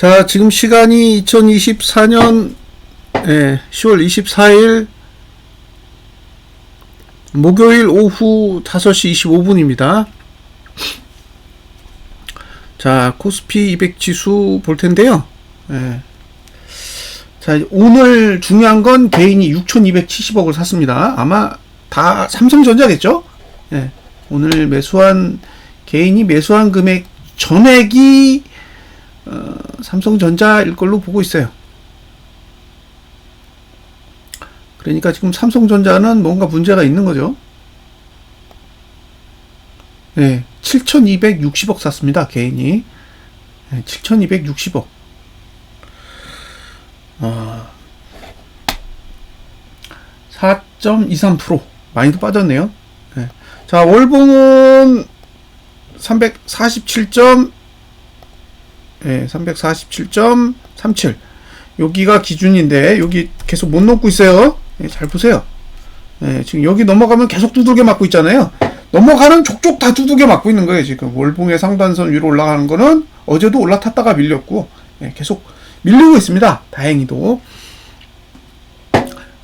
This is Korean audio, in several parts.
자, 지금 시간이 2024년 예, 10월 24일 목요일 오후 5시 25분입니다. 자, 코스피 200 지수 볼 텐데요. 예. 자, 오늘 중요한 건 개인이 6,270억을 샀습니다. 아마 다 삼성전자겠죠? 예. 오늘 매수한 개인이 매수한 금액 전액이 어, 삼성전자일 걸로 보고 있어요. 그러니까 지금 삼성전자는 뭔가 문제가 있는 거죠. 네, 7,260억 샀습니다. 개인이. 네, 7,260억. 아, 4.23% 많이도 빠졌네요. 네. 자, 월봉은 347점 예, 347.37. 여기가 기준인데 여기 계속 못 넘고 있어요. 예, 잘 보세요. 예, 지금 여기 넘어가면 계속 두들겨 맞고 있잖아요. 넘어가는 족족 다 두들겨 맞고 있는 거예요. 지금 월봉의 상단선 위로 올라가는 거는 어제도 올라탔다가 밀렸고 예, 계속 밀리고 있습니다. 다행히도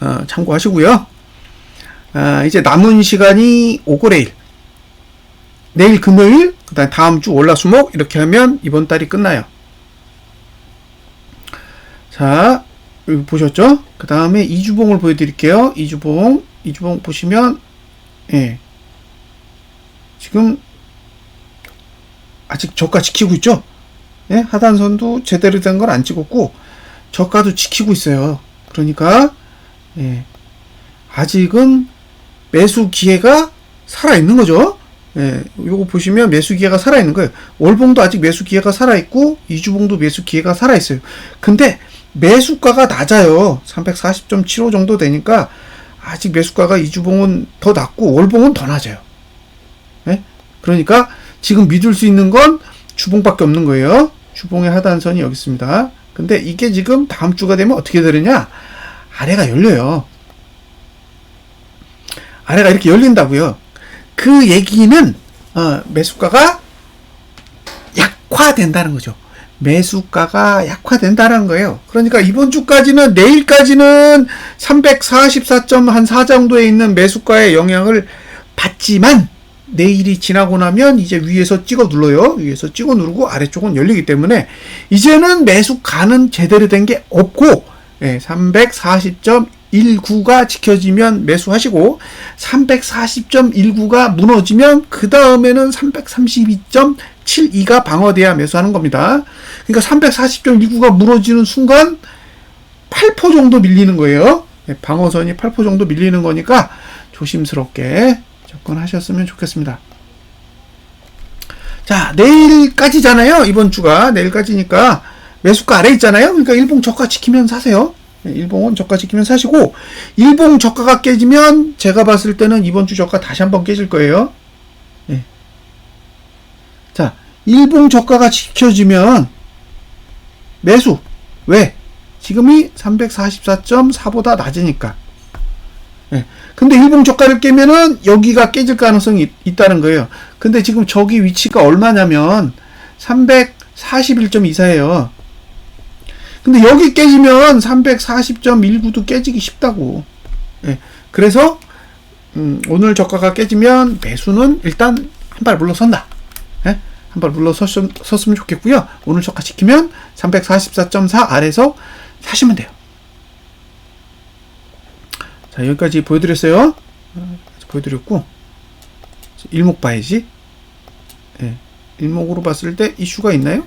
어, 참고하시고요. 아, 이제 남은 시간이 오거레일 내일 금요일, 그 다음 다음 주 월화수목 이렇게 하면 이번 달이 끝나요. 자, 여기 보셨죠? 그 다음에 이주봉을 보여드릴게요. 이주봉, 이주봉 보시면, 예. 지금, 아직 저가 지키고 있죠? 예? 하단선도 제대로 된걸안 찍었고, 저가도 지키고 있어요. 그러니까, 예. 아직은 매수 기회가 살아 있는 거죠? 예, 요거 보시면 매수 기회가 살아있는 거예요. 월봉도 아직 매수 기회가 살아있고, 이주봉도 매수 기회가 살아있어요. 근데, 매수가가 낮아요. 340.75 정도 되니까, 아직 매수가가 이주봉은 더 낮고, 월봉은 더 낮아요. 예? 그러니까, 지금 믿을 수 있는 건 주봉밖에 없는 거예요. 주봉의 하단선이 여기 있습니다. 근데 이게 지금 다음 주가 되면 어떻게 되느냐? 아래가 열려요. 아래가 이렇게 열린다고요. 그 얘기는 어, 매수가가 약화된다는 거죠. 매수가가 약화된다는 거예요. 그러니까 이번 주까지는 내일까지는 344.4 정도에 있는 매수가의 영향을 받지만 내일이 지나고 나면 이제 위에서 찍어 눌러요. 위에서 찍어 누르고 아래쪽은 열리기 때문에 이제는 매수가는 제대로 된 게 없고 예, 340.19가 지켜지면 매수하시고 340.19가 무너지면 그 다음에는 332.72가 방어돼야 매수하는 겁니다. 그러니까 340.19가 무너지는 순간 8% 정도 밀리는 거예요. 예, 방어선이 8% 정도 밀리는 거니까 조심스럽게 접근하셨으면 좋겠습니다. 자, 내일까지잖아요. 이번 주가 내일까지니까 매수가 아래 있잖아요. 그러니까 일봉 저가 지키면 사세요. 네, 일봉은 저가 지키면 사시고 일봉 저가가 깨지면 제가 봤을 때는 이번 주 저가 다시 한번 깨질 거예요. 네. 자, 일봉 저가가 지켜지면 매수. 왜? 지금이 344.4보다 낮으니까. 네. 근데 일봉 저가를 깨면은 여기가 깨질 가능성이 있, 다는 거예요. 근데 지금 저기 위치가 얼마냐면 341.24예요. 근데 여기 깨지면 340.19도 깨지기 쉽다고. 예. 그래서 음, 오늘 저가가 깨지면 매수는 일단 한 발 물러선다. 예? 한발 물러섰으면 좋겠고요. 오늘 저가 지키면 344.4 아래서 사시면 돼요. 자 여기까지 보여드렸어요. 보여드렸고 일목 봐야지. 예. 일목으로 봤을 때 이슈가 있나요?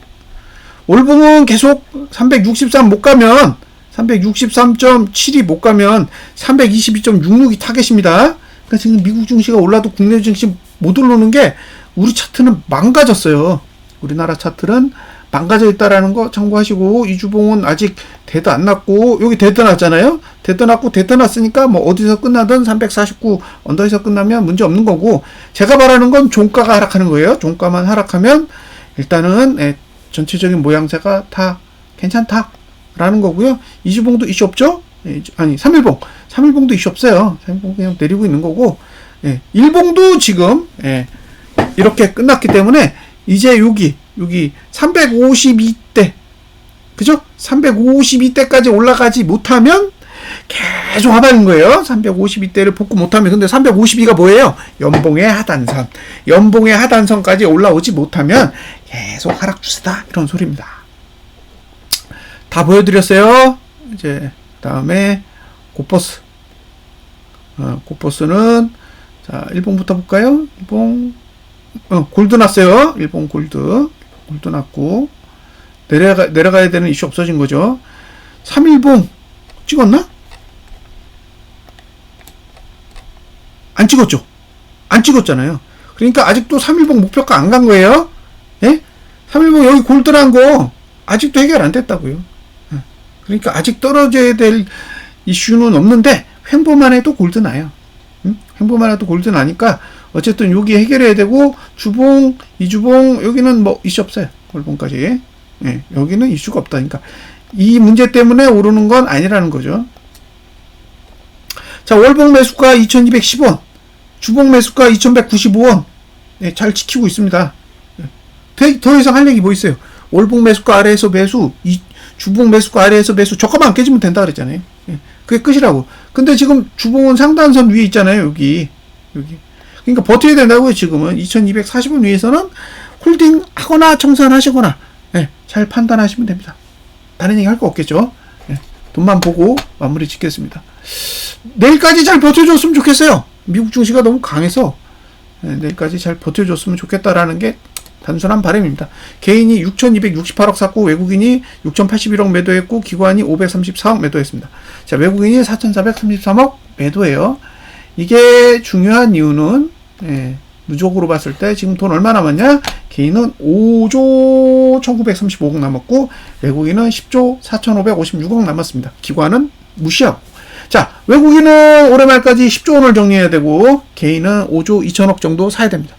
올봉은 계속 363 못 가면 363.7이 못 가면 322.66이 타겟입니다. 그러니까 지금 미국 증시가 올라도 국내 증시 못 오르는 게 우리 차트는 망가졌어요. 우리나라 차트는 망가져 있다라는 거 참고하시고 이주봉은 아직 대도 안 났고 여기 대도 났잖아요. 대도 났고 대도 났으니까 뭐 어디서 끝나든 349 언더에서 끝나면 문제 없는 거고 제가 말하는 건 종가가 하락하는 거예요. 종가만 하락하면 일단은 예, 전체적인 모양새가 다 괜찮다라는 거고요. 이주봉도 이슈 없죠? 예, 아니 3일봉 3일봉도 이슈 없어요. 3일봉 그냥 내리고 있는 거고 예, 일봉도 지금 예, 이렇게 끝났기 때문에 이제 여기 여기 352대 그죠? 352대까지 올라가지 못하면 계속 하반인 거예요. 352대를 복구 못하면 근데 352가 뭐예요? 연봉의 하단선. 연봉의 하단선까지 올라오지 못하면 계속 하락 추세다 이런 소리입니다. 다 보여드렸어요. 이제 다음에 고버스. 어, 고버스는 자 일봉부터 볼까요? 일봉 어, 골드 났어요. 일본 골드 골드 났고 내려가 내려가야 되는 이슈 없어진 거죠. 3일봉 찍었나? 안 찍었죠. 안 찍었잖아요. 그러니까 아직도 3일봉 목표가 안 간 거예요. 예? 3일봉 여기 골드란 거 아직도 해결 안 됐다고요. 예. 그러니까 아직 떨어져야 될 이슈는 없는데 횡보만 해도 골드 나요. 응? 횡보만 해도 골드 나니까 어쨌든 여기 해결해야 되고 주봉, 이주봉 여기는 뭐 이슈 없어요. 골봉까지. 예, 여기는 이슈가 없다니까. 이 문제 때문에 오르는 건 아니라는 거죠. 자, 월봉 매수가 2210원, 주봉 매수가 2195원. 예, 잘 지키고 있습니다. 예. 더, 더 이상 할 얘기 뭐 있어요? 월봉 매수가 아래에서 매수, 이, 주봉 매수가 아래에서 매수, 저거만 안 깨지면 된다 그랬잖아요. 예, 그게 끝이라고. 근데 지금 주봉은 상단선 위에 있잖아요, 여기. 여기. 그러니까 버텨야 된다고요, 지금은. 2240원 위에서는 홀딩 하거나 청산하시거나, 예, 잘 판단하시면 됩니다. 다른 얘기 할 거 없겠죠? 예, 돈만 보고 마무리 짓겠습니다. 내일까지 잘 버텨줬으면 좋겠어요. 미국 증시가 너무 강해서 예, 내일까지 잘 버텨줬으면 좋겠다라는 게 단순한 바람입니다. 개인이 6,268억 샀고 외국인이 6,081억 매도했고 기관이 534억 매도했습니다. 자, 외국인이 4,433억 매도해요. 이게 중요한 이유는 예, 누적으로 봤을 때 지금 돈 얼마 남았냐? 개인은 5조 1935억 남았고 외국인은 10조 4556억 남았습니다. 기관은 무시하고. 자, 외국인은 올해 말까지 10조 원을 정리해야 되고 개인은 5조 2천억 정도 사야 됩니다.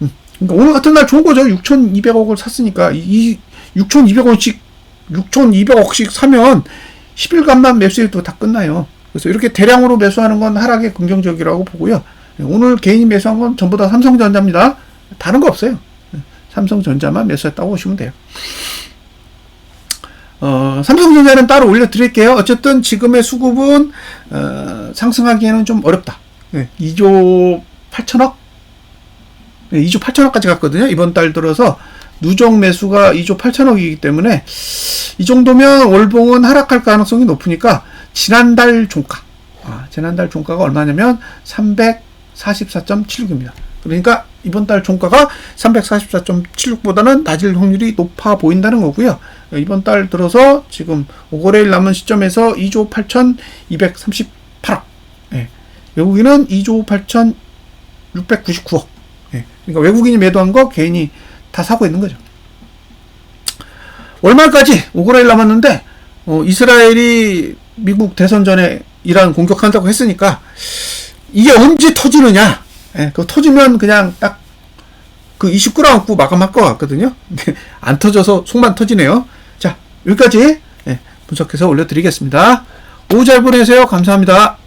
음, 그러니까 오늘 같은 날 좋은 거죠. 6,200억을 샀으니까 이 6,200원씩 6,200억씩 사면 10일간만 매수해도 다 끝나요. 그래서 이렇게 대량으로 매수하는 건 하락에 긍정적이라고 보고요. 오늘 개인이 매수한 건 전부 다 삼성전자입니다. 다른 거 없어요. 삼성전자만 매수했다고 보시면 돼요. 어, 삼성전자는 따로 올려드릴게요. 어쨌든 지금의 수급은 어, 상승하기에는 좀 어렵다. 네, 2조 8천억? 네, 2조 8천억까지 갔거든요. 이번 달 들어서 누적 매수가 2조 8천억이기 때문에 이 정도면 월봉은 하락할 가능성이 높으니까 지난달 종가, 아, 지난달 종가가 얼마냐면 344.76입니다. 그러니까 이번 달 종가가 344.76보다는 낮을 확률이 높아 보인다는 거고요. 이번 달 들어서 지금 5거래일 남은 시점에서 2조 8,238억. 예. 외국인은 2조 8,699억. 예. 그러니까 외국인이 매도한 거 개인이 다 사고 있는 거죠. 월말까지 5거래일 남았는데 어, 이스라엘이 미국 대선 전에 이란 공격한다고 했으니까 이게 언제 터지느냐? 예, 그 터지면 그냥 딱그 이슈 끌어안고 마감할 것 같거든요. 안 터져서 속만 터지네요. 자, 여기까지 예, 분석해서 올려드리겠습니다. 오후 잘 보내세요. 감사합니다.